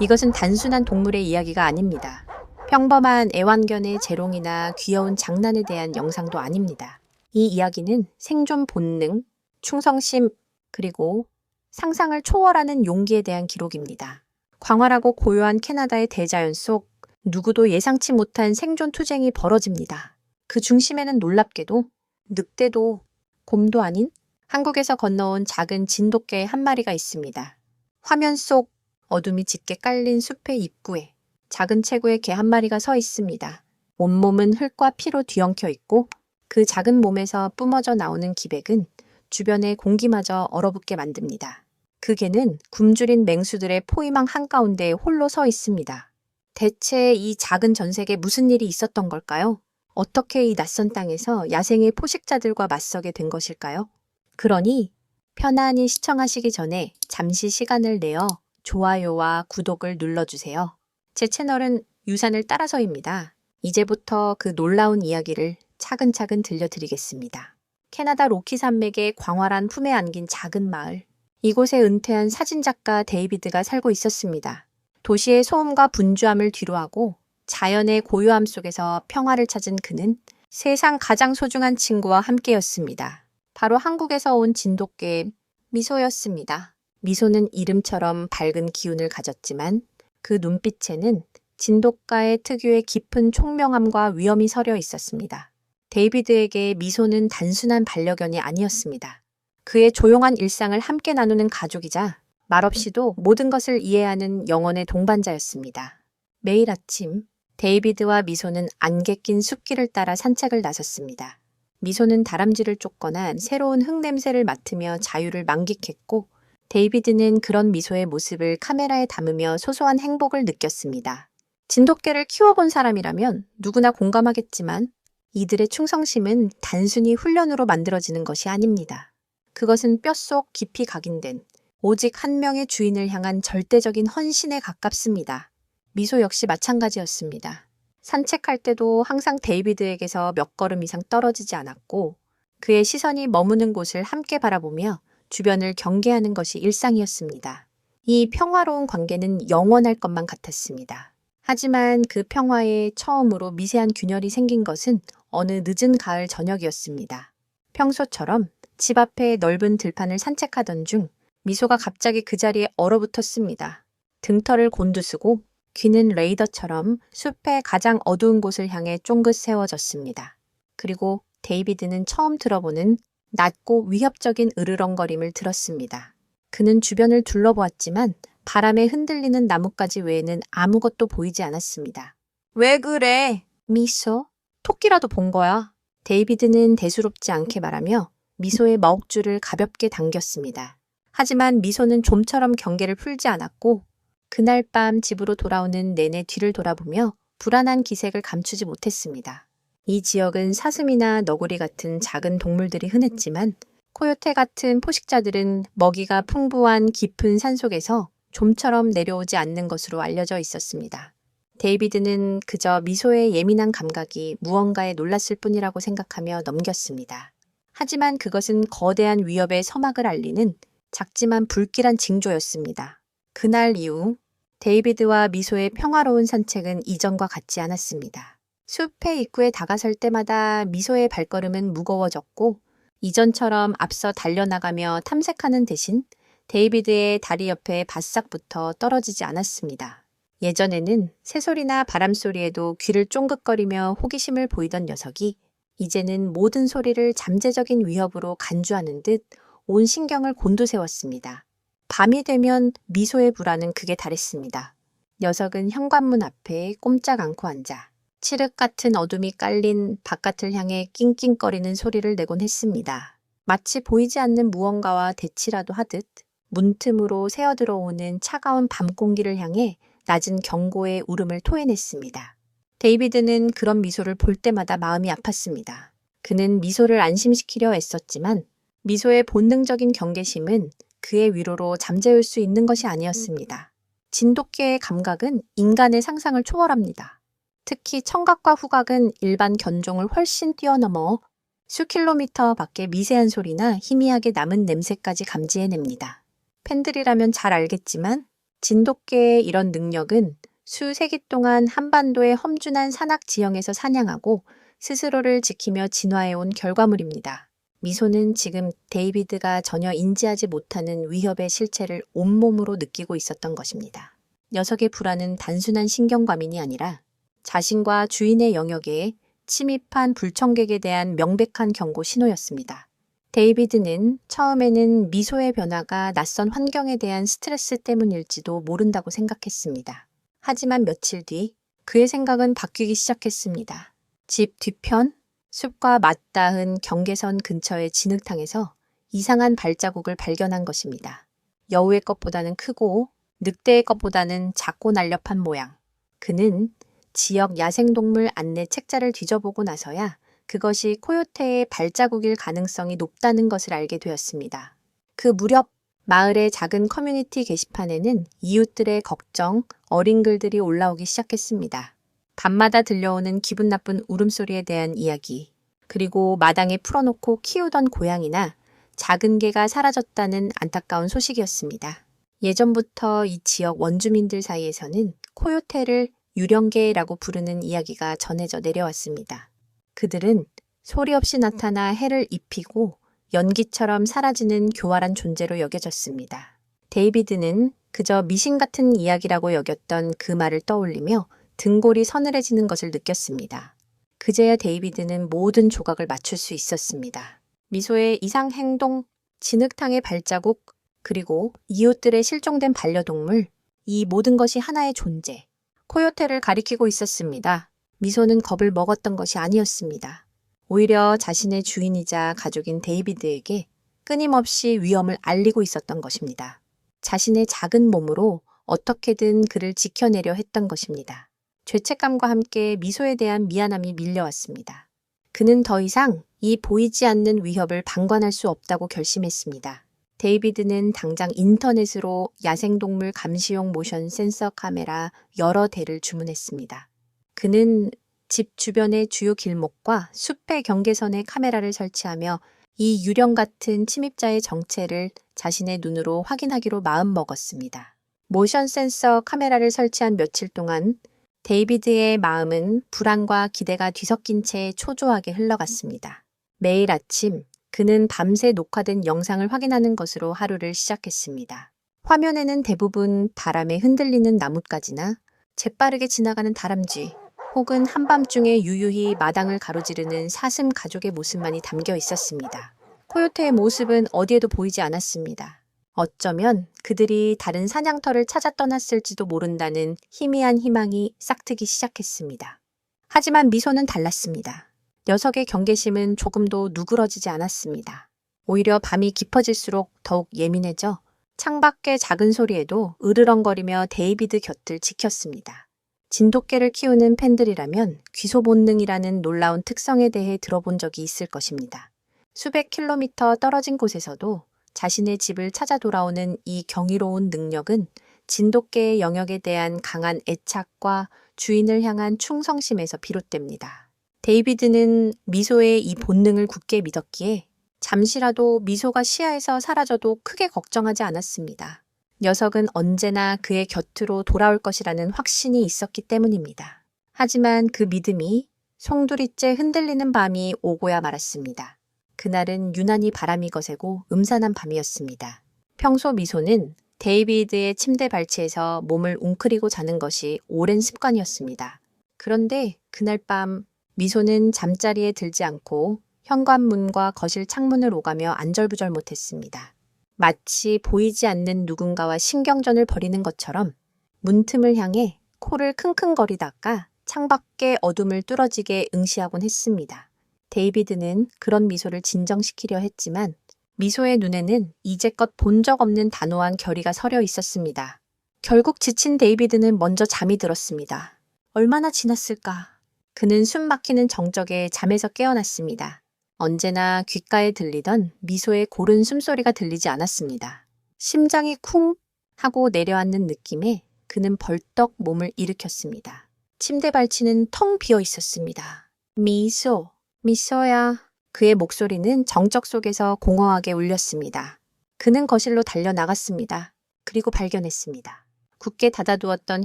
이것은 단순한 동물의 이야기가 아닙니다. 평범한 애완견의 재롱이나 귀여운 장난에 대한 영상도 아닙니다. 이 이야기는 생존 본능, 충성심, 그리고 상상을 초월하는 용기에 대한 기록입니다. 광활하고 고요한 캐나다의 대자연 속 누구도 예상치 못한 생존 투쟁이 벌어집니다. 그 중심에는 놀랍게도 늑대도 곰도 아닌 한국에서 건너온 작은 진돗개 한 마리가 있습니다. 화면 속 어둠이 짙게 깔린 숲의 입구에 작은 체구의 개 한 마리가 서 있습니다. 온몸은 흙과 피로 뒤엉켜 있고 그 작은 몸에서 뿜어져 나오는 기백은 주변의 공기마저 얼어붙게 만듭니다. 그 개는 굶주린 맹수들의 포위망 한가운데 홀로 서 있습니다. 대체 이 작은 전색에 무슨 일이 있었던 걸까요? 어떻게 이 낯선 땅에서 야생의 포식자들과 맞서게 된 것일까요? 그러니 편안히 시청하시기 전에 잠시 시간을 내어 좋아요와 구독을 눌러주세요. 제 채널은 유산을 따라서입니다. 이제부터 그 놀라운 이야기를 차근차근 들려드리겠습니다. 캐나다 로키 산맥의 광활한 품에 안긴 작은 마을. 이곳에 은퇴한 사진작가 데이비드가 살고 있었습니다. 도시의 소음과 분주함을 뒤로하고 자연의 고요함 속에서 평화를 찾은 그는 세상 가장 소중한 친구와 함께였습니다. 바로 한국에서 온 진돗개 미소였습니다. 미소는 이름처럼 밝은 기운을 가졌지만 그 눈빛에는 진돗가의 특유의 깊은 총명함과 위험이 서려 있었습니다. 데이비드에게 미소는 단순한 반려견이 아니었습니다. 그의 조용한 일상을 함께 나누는 가족이자 말없이도 모든 것을 이해하는 영혼의 동반자였습니다. 매일 아침 데이비드와 미소는 안개 낀 숲길을 따라 산책을 나섰습니다. 미소는 다람쥐를 쫓거나 새로운 흙냄새를 맡으며 자유를 만끽했고 데이비드는 그런 미소의 모습을 카메라에 담으며 소소한 행복을 느꼈습니다. 진돗개를 키워본 사람이라면 누구나 공감하겠지만 이들의 충성심은 단순히 훈련으로 만들어지는 것이 아닙니다. 그것은 뼛속 깊이 각인된 오직 한 명의 주인을 향한 절대적인 헌신에 가깝습니다. 미소 역시 마찬가지였습니다. 산책할 때도 항상 데이비드에게서 몇 걸음 이상 떨어지지 않았고 그의 시선이 머무는 곳을 함께 바라보며 주변을 경계하는 것이 일상이었습니다. 이 평화로운 관계는 영원할 것만 같았습니다. 하지만 그 평화에 처음으로 미세한 균열이 생긴 것은 어느 늦은 가을 저녁이었습니다. 평소처럼 집 앞의 넓은 들판을 산책하던 중 미소가 갑자기 그 자리에 얼어붙었습니다. 등털을 곤두쓰고 귀는 레이더처럼 숲의 가장 어두운 곳을 향해 쫑긋 세워졌습니다. 그리고 데이비드는 처음 들어보는 낮고 위협적인 으르렁거림을 들었습니다. 그는 주변을 둘러보았지만 바람에 흔들리는 나뭇가지 외에는 아무것도 보이지 않았습니다. 왜 그래? 미소? 토끼라도 본 거야. 데이비드는 대수롭지 않게 말하며 미소의 머옥줄을 가볍게 당겼습니다. 하지만 미소는 좀처럼 경계를 풀지 않았고 그날 밤 집으로 돌아오는 내내 뒤를 돌아보며 불안한 기색을 감추지 못했습니다. 이 지역은 사슴이나 너구리 같은 작은 동물들이 흔했지만 코요테 같은 포식자들은 먹이가 풍부한 깊은 산속에서 좀처럼 내려오지 않는 것으로 알려져 있었습니다. 데이비드는 그저 미소의 예민한 감각이 무언가에 놀랐을 뿐이라고 생각하며 넘겼습니다. 하지만 그것은 거대한 위협의 서막을 알리는 작지만 불길한 징조였습니다. 그날 이후 데이비드와 미소의 평화로운 산책은 이전과 같지 않았습니다. 숲의 입구에 다가설 때마다 미소의 발걸음은 무거워졌고 이전처럼 앞서 달려나가며 탐색하는 대신 데이비드의 다리 옆에 바싹 붙어 떨어지지 않았습니다. 예전에는 새소리나 바람소리에도 귀를 쫑긋거리며 호기심을 보이던 녀석이 이제는 모든 소리를 잠재적인 위협으로 간주하는 듯 온 신경을 곤두세웠습니다. 밤이 되면 미소의 불안은 극에 달했습니다. 녀석은 현관문 앞에 꼼짝 않고 앉아 칠흑 같은 어둠이 깔린 바깥을 향해 낑낑거리는 소리를 내곤 했습니다. 마치 보이지 않는 무언가와 대치라도 하듯 문틈으로 새어 들어오는 차가운 밤 공기를 향해 낮은 경고의 울음을 토해냈습니다. 데이비드는 그런 미소를 볼 때마다 마음이 아팠습니다. 그는 미소를 안심시키려 애썼지만 미소의 본능적인 경계심은 그의 위로로 잠재울 수 있는 것이 아니었습니다. 진돗개의 감각은 인간의 상상을 초월합니다. 특히 청각과 후각은 일반 견종을 훨씬 뛰어넘어 수킬로미터 밖의 미세한 소리나 희미하게 남은 냄새까지 감지해냅니다. 팬들이라면 잘 알겠지만 진돗개의 이런 능력은 수 세기 동안 한반도의 험준한 산악 지형에서 사냥하고 스스로를 지키며 진화해온 결과물입니다. 미소는 지금 데이비드가 전혀 인지하지 못하는 위협의 실체를 온몸으로 느끼고 있었던 것입니다. 녀석의 불안은 단순한 신경과민이 아니라 자신과 주인의 영역에 침입한 불청객에 대한 명백한 경고 신호였습니다. 데이비드는 처음에는 미소의 변화가 낯선 환경에 대한 스트레스 때문일지도 모른다고 생각했습니다. 하지만 며칠 뒤 그의 생각은 바뀌기 시작했습니다. 집 뒤편 숲과 맞닿은 경계선 근처의 진흙탕에서 이상한 발자국을 발견한 것입니다. 여우의 것보다는 크고 늑대의 것보다는 작고 날렵한 모양. 그는 지역 야생동물 안내 책자를 뒤져보고 나서야 그것이 코요테의 발자국일 가능성이 높다는 것을 알게 되었습니다. 그 무렵 마을의 작은 커뮤니티 게시판에는 이웃들의 걱정, 어린 글들이 올라오기 시작했습니다. 밤마다 들려오는 기분 나쁜 울음소리에 대한 이야기, 그리고 마당에 풀어놓고 키우던 고양이나 작은 개가 사라졌다는 안타까운 소식이었습니다. 예전부터 이 지역 원주민들 사이에서는 코요테를 유령개라고 부르는 이야기가 전해져 내려왔습니다. 그들은 소리 없이 나타나 해를 입히고 연기처럼 사라지는 교활한 존재로 여겨졌습니다. 데이비드는 그저 미신 같은 이야기라고 여겼던 그 말을 떠올리며 등골이 서늘해지는 것을 느꼈습니다. 그제야 데이비드는 모든 조각을 맞출 수 있었습니다. 미소의 이상 행동, 진흙탕의 발자국, 그리고 이웃들의 실종된 반려동물, 이 모든 것이 하나의 존재, 코요테를 가리키고 있었습니다. 미소는 겁을 먹었던 것이 아니었습니다. 오히려 자신의 주인이자 가족인 데이비드에게 끊임없이 위험을 알리고 있었던 것입니다. 자신의 작은 몸으로 어떻게든 그를 지켜내려 했던 것입니다. 죄책감과 함께 미소에 대한 미안함이 밀려왔습니다. 그는 더 이상 이 보이지 않는 위협을 방관할 수 없다고 결심했습니다. 데이비드는 당장 인터넷으로 야생동물 감시용 모션 센서 카메라 여러 대를 주문했습니다. 그는 집 주변의 주요 길목과 숲의 경계선에 카메라를 설치하며 이 유령 같은 침입자의 정체를 자신의 눈으로 확인하기로 마음먹었습니다. 모션 센서 카메라를 설치한 며칠 동안 데이비드의 마음은 불안과 기대가 뒤섞인 채 초조하게 흘러갔습니다. 매일 아침 그는 밤새 녹화된 영상을 확인하는 것으로 하루를 시작했습니다. 화면에는 대부분 바람에 흔들리는 나뭇가지나 재빠르게 지나가는 다람쥐, 혹은 한밤중에 유유히 마당을 가로지르는 사슴 가족의 모습만이 담겨 있었습니다. 코요테의 모습은 어디에도 보이지 않았습니다. 어쩌면 그들이 다른 사냥터를 찾아 떠났을지도 모른다는 희미한 희망이 싹트기 시작했습니다. 하지만 미소는 달랐습니다. 녀석의 경계심은 조금도 누그러지지 않았습니다. 오히려 밤이 깊어질수록 더욱 예민해져 창밖의 작은 소리에도 으르렁거리며 데이비드 곁을 지켰습니다. 진돗개를 키우는 팬들이라면 귀소 본능이라는 놀라운 특성에 대해 들어본 적이 있을 것입니다. 수백 킬로미터 떨어진 곳에서도 자신의 집을 찾아 돌아오는 이 경이로운 능력은 진돗개의 영역에 대한 강한 애착과 주인을 향한 충성심에서 비롯됩니다. 데이비드는 미소의 이 본능을 굳게 믿었기에 잠시라도 미소가 시야에서 사라져도 크게 걱정하지 않았습니다. 녀석은 언제나 그의 곁으로 돌아올 것이라는 확신이 있었기 때문입니다. 하지만 그 믿음이 송두리째 흔들리는 밤이 오고야 말았습니다. 그날은 유난히 바람이 거세고 음산한 밤이었습니다. 평소 미소는 데이비드의 침대 발치에서 몸을 웅크리고 자는 것이 오랜 습관이었습니다. 그런데 그날 밤 미소는 잠자리에 들지 않고 현관문과 거실 창문을 오가며 안절부절 못했습니다. 마치 보이지 않는 누군가와 신경전을 벌이는 것처럼 문틈을 향해 코를 킁킁거리다가 창밖의 어둠을 뚫어지게 응시하곤 했습니다. 데이비드는 그런 미소를 진정시키려 했지만 미소의 눈에는 이제껏 본 적 없는 단호한 결의가 서려 있었습니다. 결국 지친 데이비드는 먼저 잠이 들었습니다. 얼마나 지났을까? 그는 숨 막히는 정적에 잠에서 깨어났습니다. 언제나 귓가에 들리던 미소의 고른 숨소리가 들리지 않았습니다. 심장이 쿵 하고 내려앉는 느낌에 그는 벌떡 몸을 일으켰습니다. 침대 발치는 텅 비어 있었습니다. 미소, 미소야. 그의 목소리는 정적 속에서 공허하게 울렸습니다. 그는 거실로 달려 나갔습니다. 그리고 발견했습니다. 굳게 닫아두었던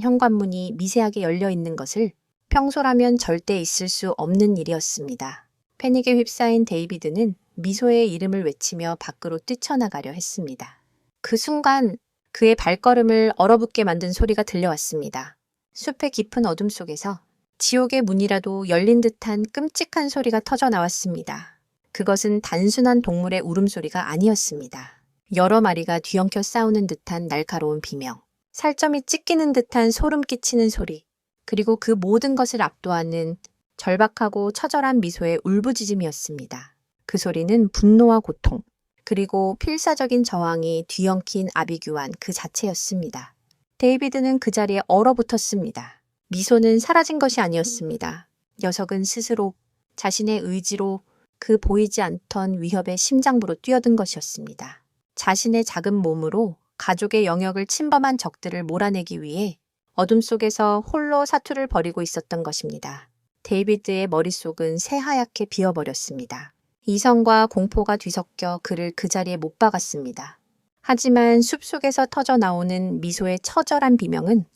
현관문이 미세하게 열려 있는 것을 평소라면 절대 있을 수 없는 일이었습니다. 패닉에 휩싸인 데이비드는 미소의 이름을 외치며 밖으로 뛰쳐나가려 했습니다. 그 순간 그의 발걸음을 얼어붙게 만든 소리가 들려왔습니다. 숲의 깊은 어둠 속에서 지옥의 문이라도 열린 듯한 끔찍한 소리가 터져 나왔습니다. 그것은 단순한 동물의 울음소리가 아니었습니다. 여러 마리가 뒤엉켜 싸우는 듯한 날카로운 비명, 살점이 찢기는 듯한 소름 끼치는 소리, 그리고 그 모든 것을 압도하는 절박하고 처절한 미소의 울부짖음이었습니다. 그 소리는 분노와 고통, 그리고 필사적인 저항이 뒤엉킨 아비규환 그 자체였습니다. 데이비드는 그 자리에 얼어붙었습니다. 미소는 사라진 것이 아니었습니다. 녀석은 스스로 자신의 의지로 그 보이지 않던 위협의 심장부로 뛰어든 것이었습니다. 자신의 작은 몸으로 가족의 영역을 침범한 적들을 몰아내기 위해 어둠 속에서 홀로 사투를 벌이고 있었던 것입니다. 데이비드의 머릿속은 새하얗게 비어버렸습니다. 이성과 공포가 뒤섞여 그를 그 자리에 못 박았습니다. 하지만 숲속에서 터져 나오는 미소의 처절한 비명은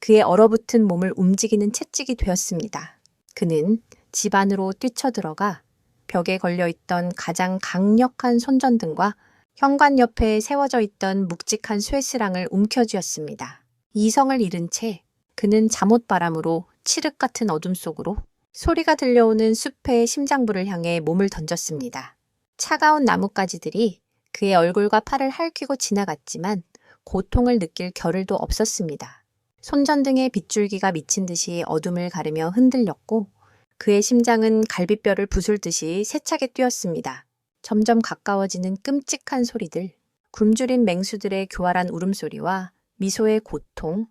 그의 얼어붙은 몸을 움직이는 채찍이 되었습니다. 그는 집 안으로 뛰쳐들어가 벽에 걸려있던 가장 강력한 손전등과 현관 옆에 세워져 있던 묵직한 쇠스랑을 움켜쥐었습니다. 이성을 잃은 채 그는 잠옷바람으로 칠흑 같은 어둠 속으로 소리가 들려오는 숲의 심장부를 향해 몸을 던졌습니다. 차가운 나뭇가지들이 그의 얼굴과 팔을 핥히고 지나갔지만 고통을 느낄 겨를도 없었습니다. 손전등의 빗줄기가 미친 듯이 어둠을 가르며 흔들렸고 그의 심장은 갈비뼈를 부술듯이 세차게 뛰었습니다. 점점 가까워지는 끔찍한 소리들, 굶주린 맹수들의 교활한 울음소리와 미소의 고통,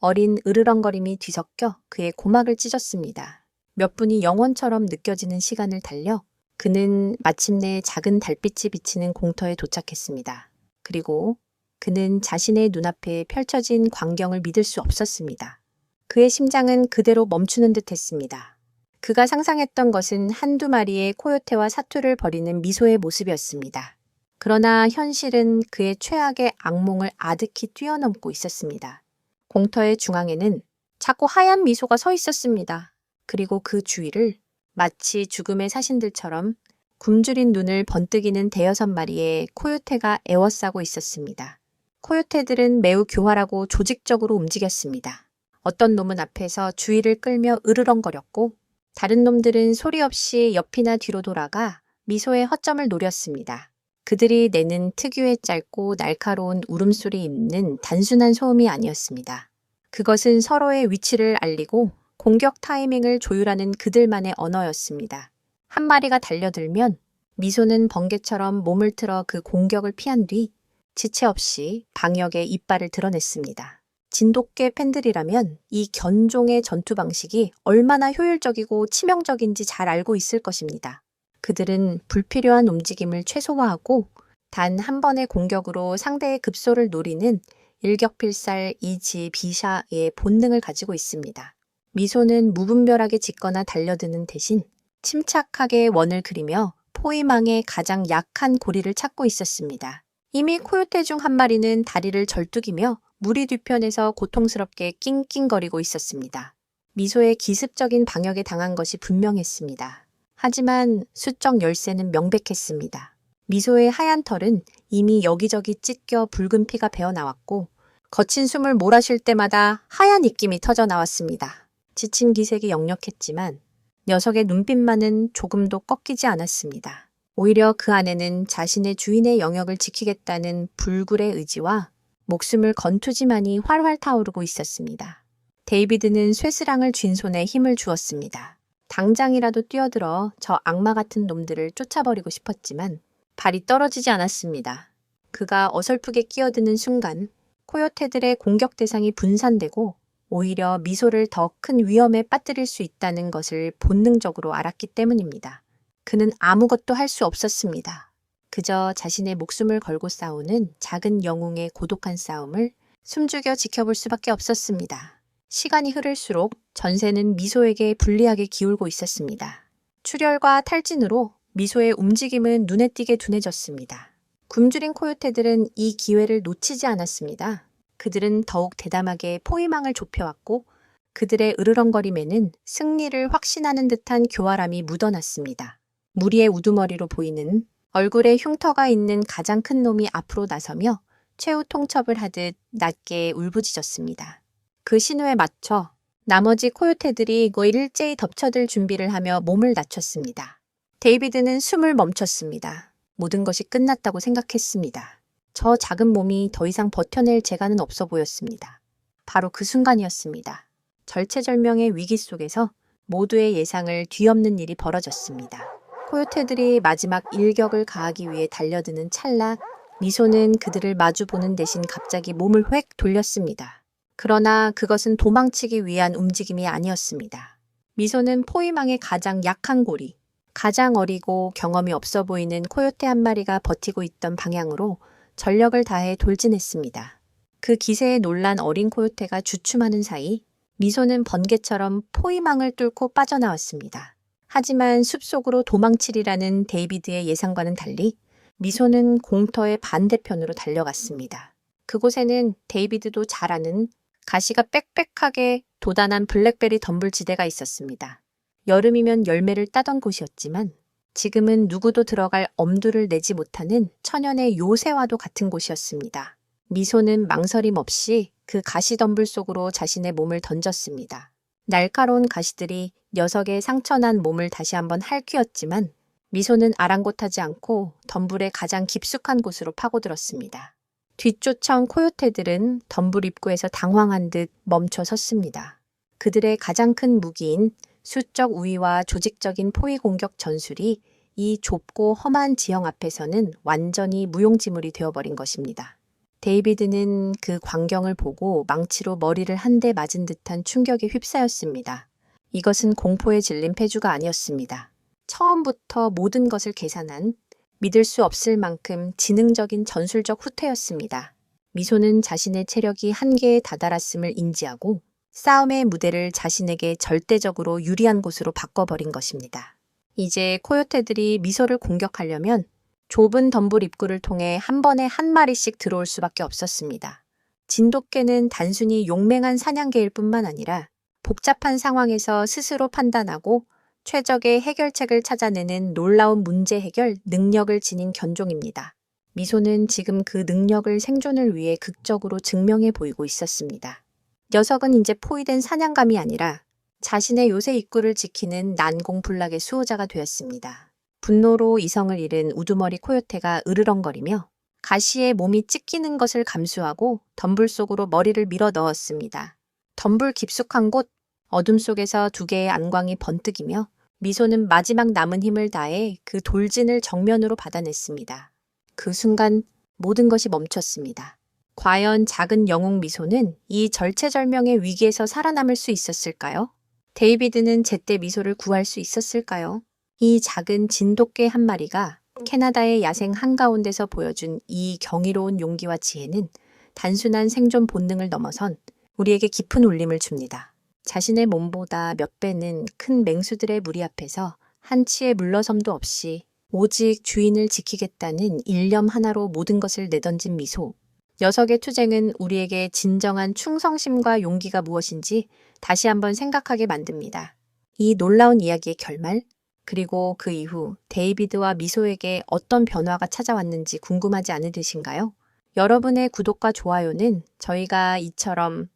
어린 으르렁거림이 뒤섞여 그의 고막을 찢었습니다. 몇 분이 영원처럼 느껴지는 시간을 달려 그는 마침내 작은 달빛이 비치는 공터에 도착했습니다. 그리고 그는 자신의 눈앞에 펼쳐진 광경을 믿을 수 없었습니다. 그의 심장은 그대로 멈추는 듯 했습니다. 그가 상상했던 것은 한두 마리의 코요테와 사투를 벌이는 미소의 모습이었습니다. 그러나 현실은 그의 최악의 악몽을 아득히 뛰어넘고 있었습니다. 공터의 중앙에는 자꾸 하얀 미소가 서 있었습니다. 그리고 그 주위를 마치 죽음의 사신들처럼 굶주린 눈을 번뜩이는 대여섯 마리의 코요테가 에워싸고 있었습니다. 코요테들은 매우 교활하고 조직적으로 움직였습니다. 어떤 놈은 앞에서 주위를 끌며 으르렁거렸고 다른 놈들은 소리 없이 옆이나 뒤로 돌아가 미소의 허점을 노렸습니다. 그들이 내는 특유의 짧고 날카로운 울음소리 있는 단순한 소음이 아니었습니다. 그것은 서로의 위치를 알리고 공격 타이밍을 조율하는 그들만의 언어였습니다. 한 마리가 달려들면 미소는 번개처럼 몸을 틀어 그 공격을 피한 뒤 지체 없이 방역에 이빨을 드러냈습니다. 진돗개 팬들이라면 이 견종의 전투 방식이 얼마나 효율적이고 치명적인지 잘 알고 있을 것입니다. 그들은 불필요한 움직임을 최소화하고 단 한 번의 공격으로 상대의 급소를 노리는 일격필살 이지 비샤의 본능을 가지고 있습니다. 미소는 무분별하게 짖거나 달려드는 대신 침착하게 원을 그리며 포위망의 가장 약한 고리를 찾고 있었습니다. 이미 코요테 중 한 마리는 다리를 절뚝이며 무리 뒤편에서 고통스럽게 낑낑거리고 있었습니다. 미소의 기습적인 방역에 당한 것이 분명했습니다. 하지만 수적 열쇠는 명백했습니다. 미소의 하얀 털은 이미 여기저기 찢겨 붉은 피가 배어 나왔고 거친 숨을 몰아쉴 때마다 하얀 입김이 터져 나왔습니다. 지친 기색이 역력했지만 녀석의 눈빛만은 조금도 꺾이지 않았습니다. 오히려 그 안에는 자신의 주인의 영역을 지키겠다는 불굴의 의지와 목숨을 건투지만이 활활 타오르고 있었습니다. 데이비드는 쇠스랑을 쥔 손에 힘을 주었습니다. 당장이라도 뛰어들어 저 악마 같은 놈들을 쫓아버리고 싶었지만 발이 떨어지지 않았습니다. 그가 어설프게 끼어드는 순간 코요테들의 공격 대상이 분산되고 오히려 미소를 더 큰 위험에 빠뜨릴 수 있다는 것을 본능적으로 알았기 때문입니다. 그는 아무것도 할 수 없었습니다. 그저 자신의 목숨을 걸고 싸우는 작은 영웅의 고독한 싸움을 숨죽여 지켜볼 수밖에 없었습니다. 시간이 흐를수록 전세는 미소에게 불리하게 기울고 있었습니다. 출혈과 탈진으로 미소의 움직임은 눈에 띄게 둔해졌습니다. 굶주린 코요테들은 이 기회를 놓치지 않았습니다. 그들은 더욱 대담하게 포위망을 좁혀왔고 그들의 으르렁거림에는 승리를 확신하는 듯한 교활함이 묻어났습니다. 무리의 우두머리로 보이는 얼굴에 흉터가 있는 가장 큰 놈이 앞으로 나서며 최후 통첩을 하듯 낮게 울부짖었습니다. 그 신호에 맞춰 나머지 코요테들이 뭐 일제히 덮쳐들 준비를 하며 몸을 낮췄습니다. 데이비드는 숨을 멈췄습니다. 모든 것이 끝났다고 생각했습니다. 저 작은 몸이 더 이상 버텨낼 재간은 없어 보였습니다. 바로 그 순간이었습니다. 절체절명의 위기 속에서 모두의 예상을 뒤엎는 일이 벌어졌습니다. 코요테들이 마지막 일격을 가하기 위해 달려드는 찰나 미소는 그들을 마주보는 대신 갑자기 몸을 획 돌렸습니다. 그러나 그것은 도망치기 위한 움직임이 아니었습니다. 미소는 포위망의 가장 약한 고리, 가장 어리고 경험이 없어 보이는 코요테 한 마리가 버티고 있던 방향으로 전력을 다해 돌진했습니다. 그 기세에 놀란 어린 코요테가 주춤하는 사이 미소는 번개처럼 포위망을 뚫고 빠져나왔습니다. 하지만 숲속으로 도망치리라는 데이비드의 예상과는 달리 미소는 공터의 반대편으로 달려갔습니다. 그곳에는 데이비드도 잘 아는 가시가 빽빽하게 도단한 블랙베리 덤불지대가 있었습니다. 여름이면 열매를 따던 곳이었지만 지금은 누구도 들어갈 엄두를 내지 못하는 천연의 요새와도 같은 곳이었습니다. 미소는 망설임 없이 그 가시덤불 속으로 자신의 몸을 던졌습니다. 날카로운 가시들이 녀석의 상처난 몸을 다시 한번 핥히었지만 미소는 아랑곳하지 않고 덤불의 가장 깊숙한 곳으로 파고들었습니다. 뒤쫓아온 코요테들은 덤불 입구에서 당황한 듯 멈춰 섰습니다. 그들의 가장 큰 무기인 수적 우위와 조직적인 포위 공격 전술이 이 좁고 험한 지형 앞에서는 완전히 무용지물이 되어버린 것입니다. 데이비드는 그 광경을 보고 망치로 머리를 한 대 맞은 듯한 충격에 휩싸였습니다. 이것은 공포에 질린 패주가 아니었습니다. 처음부터 모든 것을 계산한 믿을 수 없을 만큼 지능적인 전술적 후퇴였습니다. 미소는 자신의 체력이 한계에 다다랐음을 인지하고 싸움의 무대를 자신에게 절대적으로 유리한 곳으로 바꿔버린 것입니다. 이제 코요테들이 미소를 공격하려면 좁은 덤불 입구를 통해 한 번에 한 마리씩 들어올 수밖에 없었습니다. 진돗개는 단순히 용맹한 사냥개일 뿐만 아니라 복잡한 상황에서 스스로 판단하고 최적의 해결책을 찾아내는 놀라운 문제 해결 능력을 지닌 견종입니다. 미소는 지금 그 능력을 생존을 위해 극적으로 증명해 보이고 있었습니다. 녀석은 이제 포위된 사냥감이 아니라 자신의 요새 입구를 지키는 난공불락의 수호자가 되었습니다. 분노로 이성을 잃은 우두머리 코요테가 으르렁거리며 가시에 몸이 찢기는 것을 감수하고 덤불 속으로 머리를 밀어 넣었습니다. 덤불 깊숙한 곳 어둠 속에서 두 개의 안광이 번뜩이며 미소는 마지막 남은 힘을 다해 그 돌진을 정면으로 받아냈습니다. 그 순간 모든 것이 멈췄습니다. 과연 작은 영웅 미소는 이 절체절명의 위기에서 살아남을 수 있었을까요? 데이비드는 제때 미소를 구할 수 있었을까요? 이 작은 진돗개 한 마리가 캐나다의 야생 한가운데서 보여준 이 경이로운 용기와 지혜는 단순한 생존 본능을 넘어선 우리에게 깊은 울림을 줍니다. 자신의 몸보다 몇 배는 큰 맹수들의 무리 앞에서 한치의 물러섬도 없이 오직 주인을 지키겠다는 일념 하나로 모든 것을 내던진 미소. 녀석의 투쟁은 우리에게 진정한 충성심과 용기가 무엇인지 다시 한번 생각하게 만듭니다. 이 놀라운 이야기의 결말, 그리고 그 이후 데이비드와 미소에게 어떤 변화가 찾아왔는지 궁금하지 않으신가요? 여러분의 구독과 좋아요는 저희가 이처럼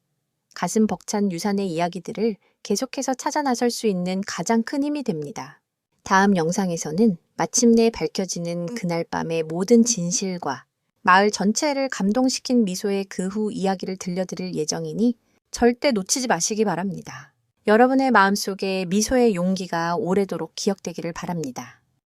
가슴 벅찬 유산의 이야기들을 계속해서 찾아 나설 수 있는 가장 큰 힘이 됩니다. 다음 영상에서는 마침내 밝혀지는 그날 밤의 모든 진실과 마을 전체를 감동시킨 미소의 그 후 이야기를 들려드릴 예정이니 절대 놓치지 마시기 바랍니다. 여러분의 마음속에 미소의 용기가 오래도록 기억되기를 바랍니다.